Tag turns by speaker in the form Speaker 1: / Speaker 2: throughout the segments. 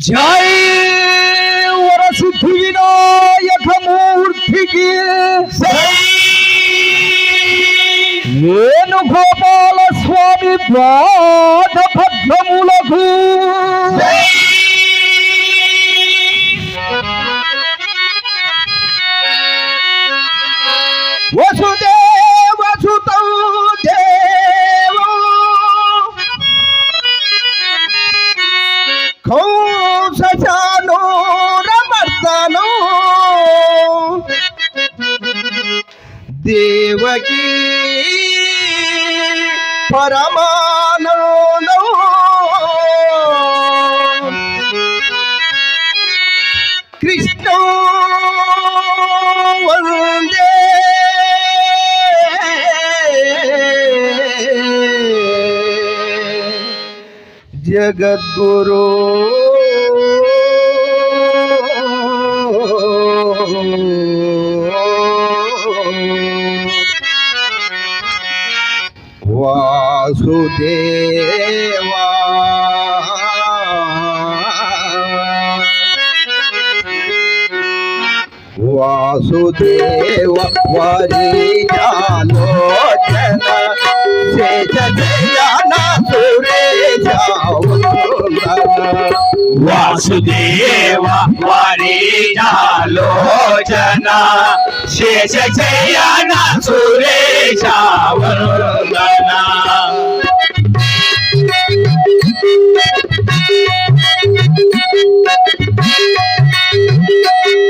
Speaker 1: জয় ওরা সিদ্ধি বিনায়ক মূর্তিকে ವೇಣುಗೋಪಾಲ ಸ್ವಾಮಿ ಪಾದ జగద్గురు. వాసుదేవా. వాసుదేవ వారి వరిజాలోచన శేష జయన సురేశ
Speaker 2: వాసుదేవ వారిజాలోచన శేష శయన సురేశ వందన
Speaker 1: నంద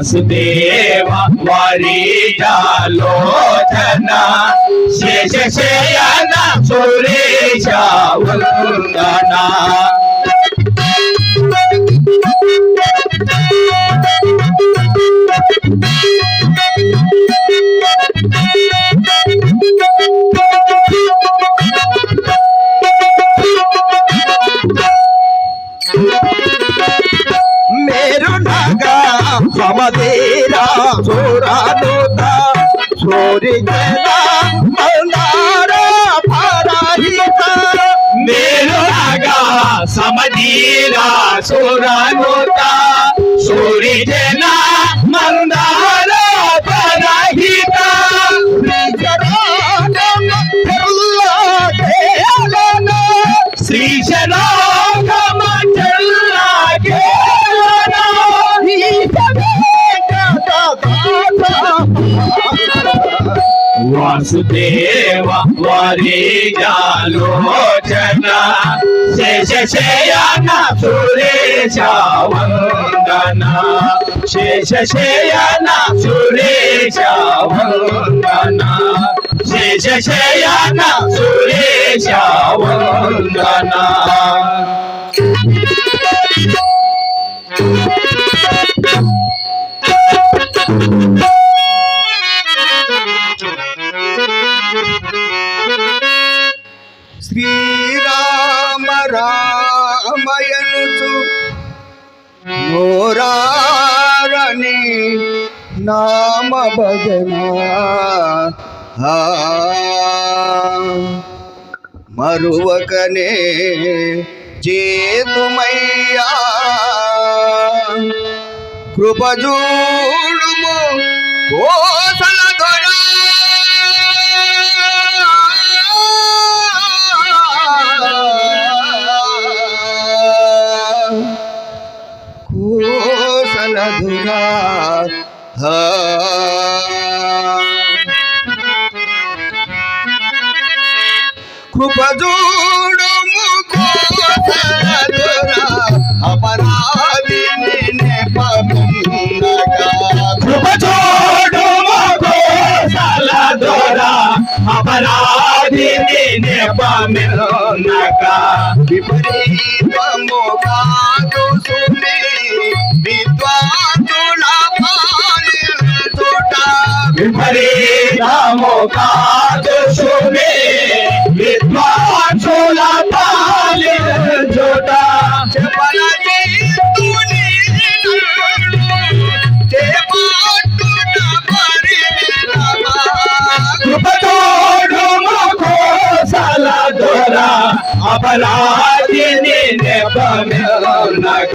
Speaker 2: వాసుదేవ వరిజాలోచన శేష శయన సురేశ వందన
Speaker 1: you. సమదేరా సోరానుత సోరి జన మందార పరాహిత
Speaker 2: మేలుగా సమధీరా సురనుత సూరిజన మందార వాసుదేవ వరిజాలోచన జాలోచన శయన సురేశ వందన. శేష శయన సురేశ వందన. శేష సురేశ వందన.
Speaker 1: భజన. మరువకనే చేతుమయ్యా కృపజూడుము కోసల కోసల
Speaker 2: అపరాధిని నెపమెన్నక
Speaker 1: విపరీతము కాదు సుమి విద్వాంసుల పాలించుట
Speaker 2: అపరాధిని నెపమెన్నక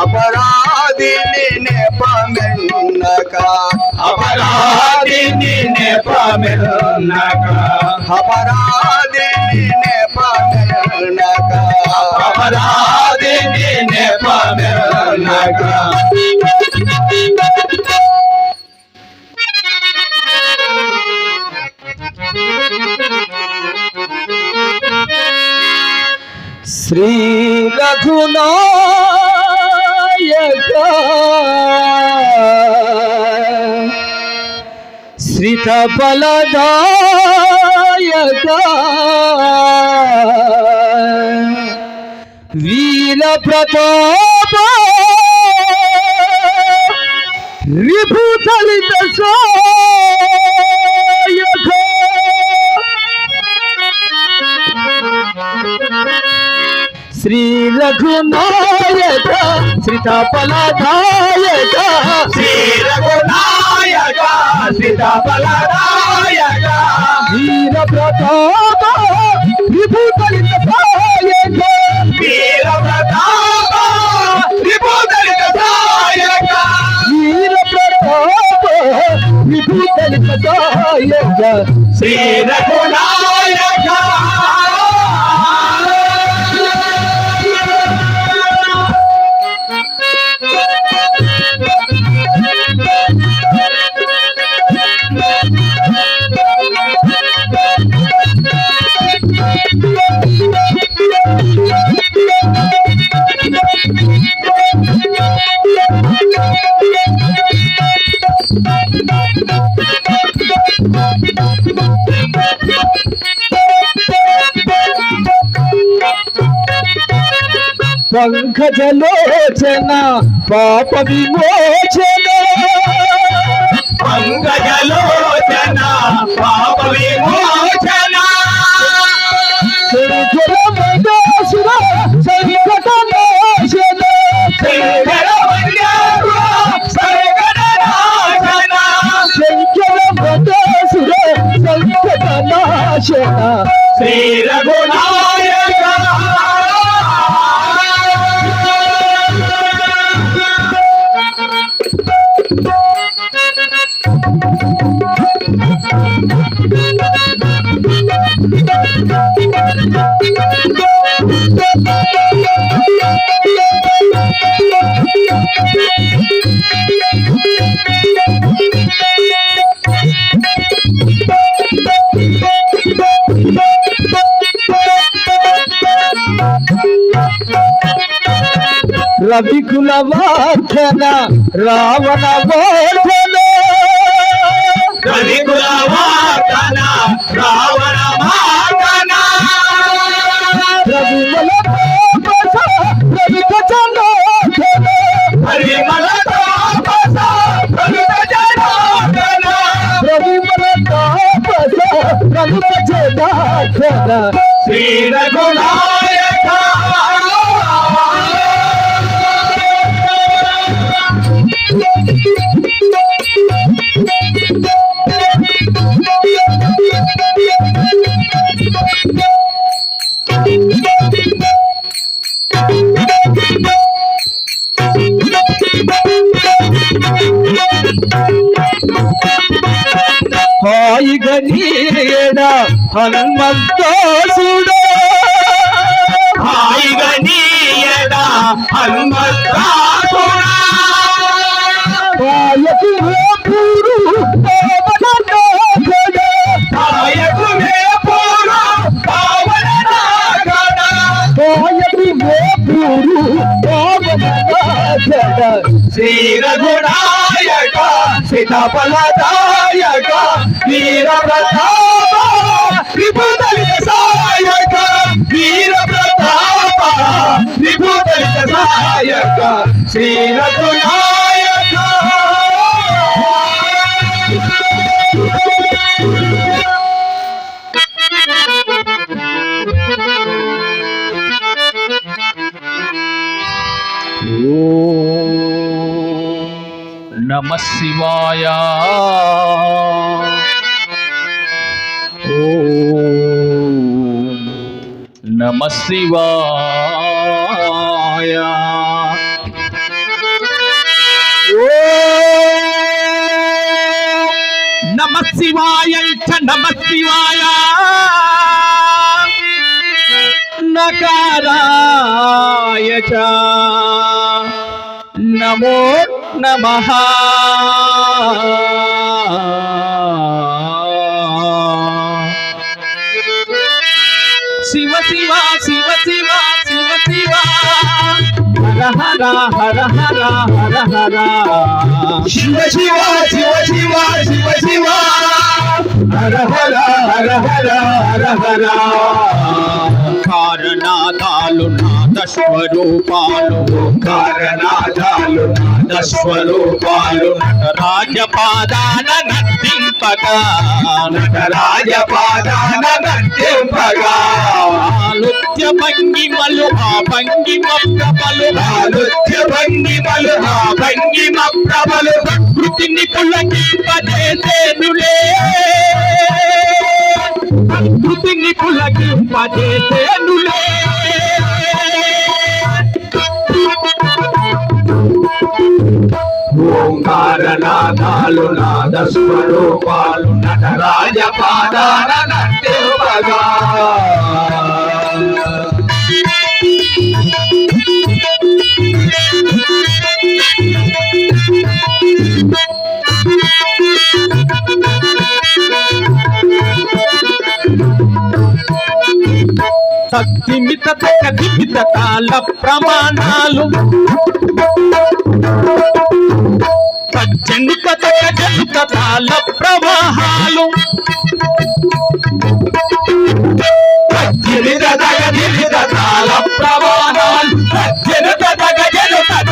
Speaker 2: అపరాధిని నెపమెన్నక.
Speaker 1: అపరాధిని నెపమెన్నక.
Speaker 2: అపరాధిని నెపమెన్నక.
Speaker 1: అపరాధిని నెపమెన్నక.
Speaker 2: అపరాధిని నెపమెన్నక
Speaker 1: శ్రీ రఘునాయక శ్రీత బలదాయక వీర ప్రతాప రిభుతలిత సో శ్రీ రఘునాయక శ్రీతాపలదాయక
Speaker 2: శ్రీ రఘునాయక సీతాఫలదాయక
Speaker 1: వీర ప్రతాప విభూతలిత సాయక.
Speaker 2: వీర ప్రతాప విభూదలిత సాయక.
Speaker 1: వీర ప్రతాప విభూతలిత సాయక.
Speaker 2: శ్రీ రఘునాయక
Speaker 3: పంకజలోచన పాప విమోచన.
Speaker 2: పంకజలోచన పాప శ్రీ
Speaker 3: రవికుల వార్ధన రావణ వర్ధన.
Speaker 2: రవికుల వార్తన రావణ మార్గన
Speaker 3: రవిమల తాపస రవికచనాథన
Speaker 2: పరిమళ తాపస జనార్దన
Speaker 3: రవిమల తాపస రవికచనాథన
Speaker 2: శ్రీ రఘునాయక
Speaker 3: నీడ హనుమంతాసుడా.
Speaker 2: హాయిగా నీయడ హనుమత్రాసుడా
Speaker 3: పాయకు పూరు పాయకు పూరు
Speaker 2: శ్రీ రఘునాయక సీతాఫలదాయక వీర ప్రతాప విభూతలిత వీర ప్రతాప
Speaker 4: నమ శివాయ నమ శివాయ. నమ శివాయ నమ శివాయ. నకారాయ నమో నమ. హర హర హర హర హర. హర
Speaker 2: శివ శివ శివ శివ శివ శివ. హర హర హర హర హర హర
Speaker 4: కారణాదాలు నాద స్వరూపాలు
Speaker 2: కారణాదాలు నాద స్వరూపాలు
Speaker 4: రాజపాదాన నర్తింపగా
Speaker 2: రాజపాదాన నర్తింపగా
Speaker 4: నృత్య భంగిమలు ఆ భంగిమ ప్రభలు
Speaker 2: నృత్య భంగిమలు ఆ భంగిమ ప్రభలు
Speaker 4: ప్రకృతిని పులకింపజేసేనులే ప్రకృతిని పులకింపజేసేనులే
Speaker 2: ఓంకారనాదాలు నాద స్వరూపాలు నటరాజపాదాన నర్తింపగా
Speaker 4: సత్తిమిత కథిమిత కాల ప్రమాణాలు. సజ్జనిత జనిత కాల ప్రవాహాలు.
Speaker 2: పద్దెనిమిది
Speaker 1: దినిద దగ ప్రవాహాలు. జనత దగ జనత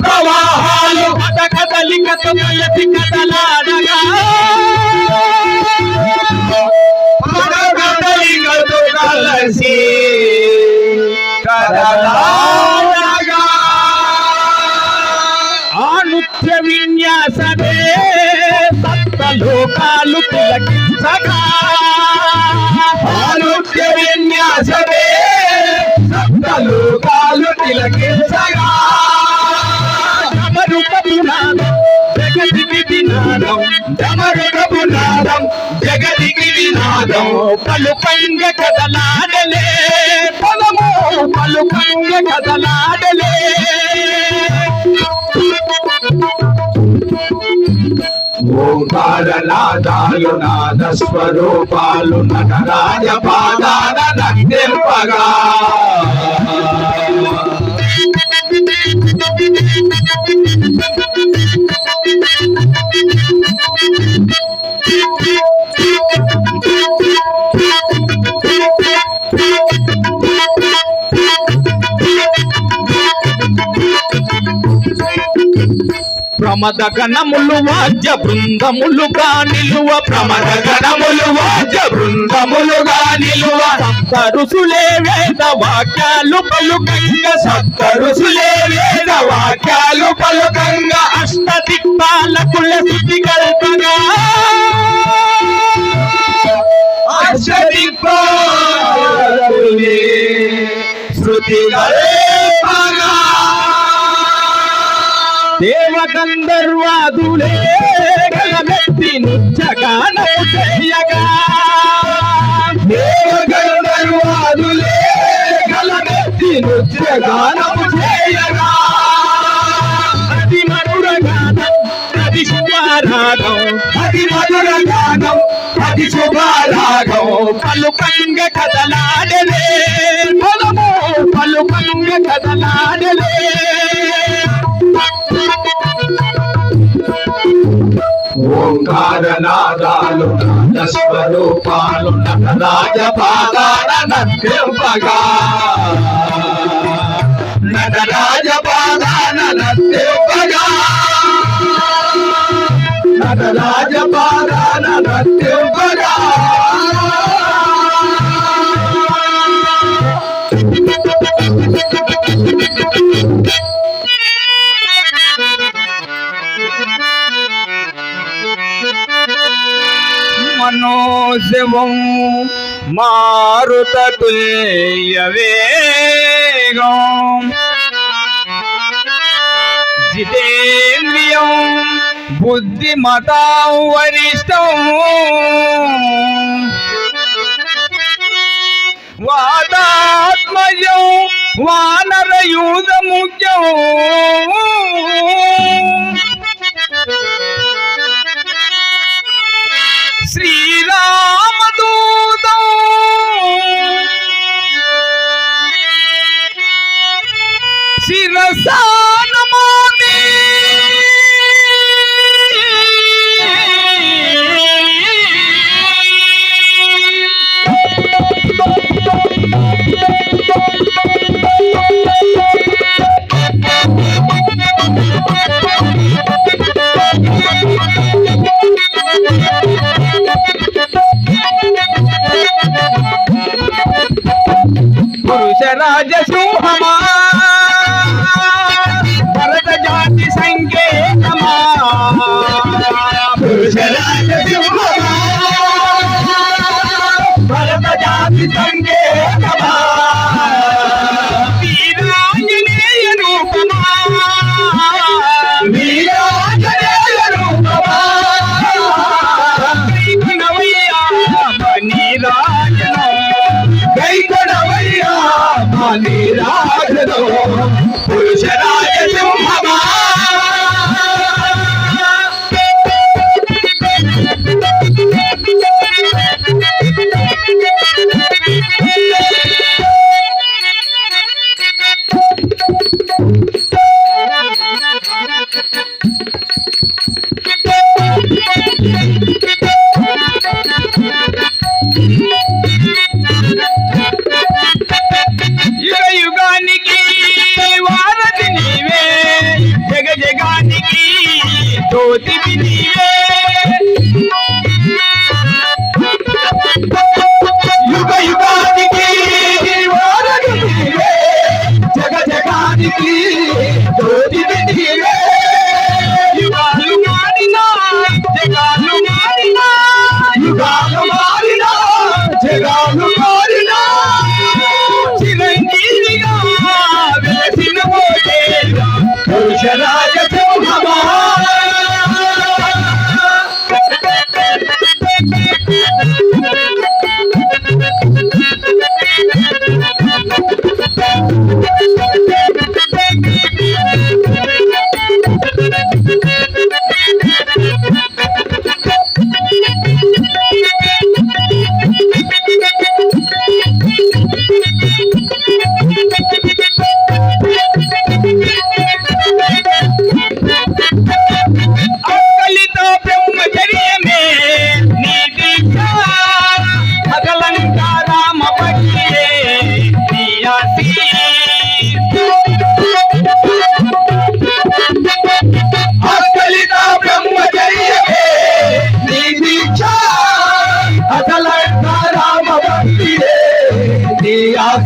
Speaker 1: ప్రవాహాలు.
Speaker 2: కథ కదలికతో సప్తలోకాలు తిలకించగా
Speaker 1: ఆరుద్య విన్యాసమే సప్తలోకాలు తిలకించగా.
Speaker 2: అమరుకపు నాదం జగతికి వినాదం
Speaker 1: డమరుకపు నాదం జగదికి వినాదం.
Speaker 2: పలుకంగ కదలాడలే పదము పలుకంగ కదలాడలే.
Speaker 1: ఓంకార నాదాలు నాద స్వరూపాలు నటరాజ పాదాల నర్తింపగా
Speaker 2: ప్రమద గణములు వాద్య బృందములుగా నిలువ
Speaker 1: ప్రమద గణములు వాద్య బృందములుగా నిలువ సప్త
Speaker 2: ఋషులే వేద వాక్యాలు పలుకంగ
Speaker 1: సప్త ఋషులే వేద వాక్యాలు పలుకంగా
Speaker 2: అష్ట దిక్పాలకుల శుద్ధి కల్పగా
Speaker 1: అష్ట దిక్పాలకులే శృతి కల్ప
Speaker 2: దేవ గంధర్వాదులే గలమెత్తి నృత్యగానము చేయగా
Speaker 1: దేవగంధర్వాదులే గలమెత్తి నృత్యగానము చేయగా
Speaker 2: అది మరుడ గానం అది శుభారాధం
Speaker 1: అది మధుర గానం అది శుభారాగం.
Speaker 2: పలుకంగ కదలాడలే. పదము పలుకంగ కదలాడలే.
Speaker 1: ఓంకారనాదాలు నాద స్వరూపాలు నటరాజ పాదాల నత్యంపగా నటరాజ పాదాల నత్యంపగా
Speaker 2: మనోశివం మారుత తుల్య వేగం జితేంద్రియం బుద్ధిమతా వరిష్టం వాతాత్మయం వానరయూధ ముఖ్యం శ్రీరామదూతం శిరసా
Speaker 5: జ్యోతివి నీవే
Speaker 2: యుగ యుగానికి వారధి నీవే జగ జగానికి జ్యోతివి నీవే
Speaker 5: యుగాలు మారినా జగాలు మారినా
Speaker 2: యుగాలు మారినా జగాలు మారినా.
Speaker 5: చిరంజీవిగా వెలసిన
Speaker 2: పురుషరాజ Thank you. या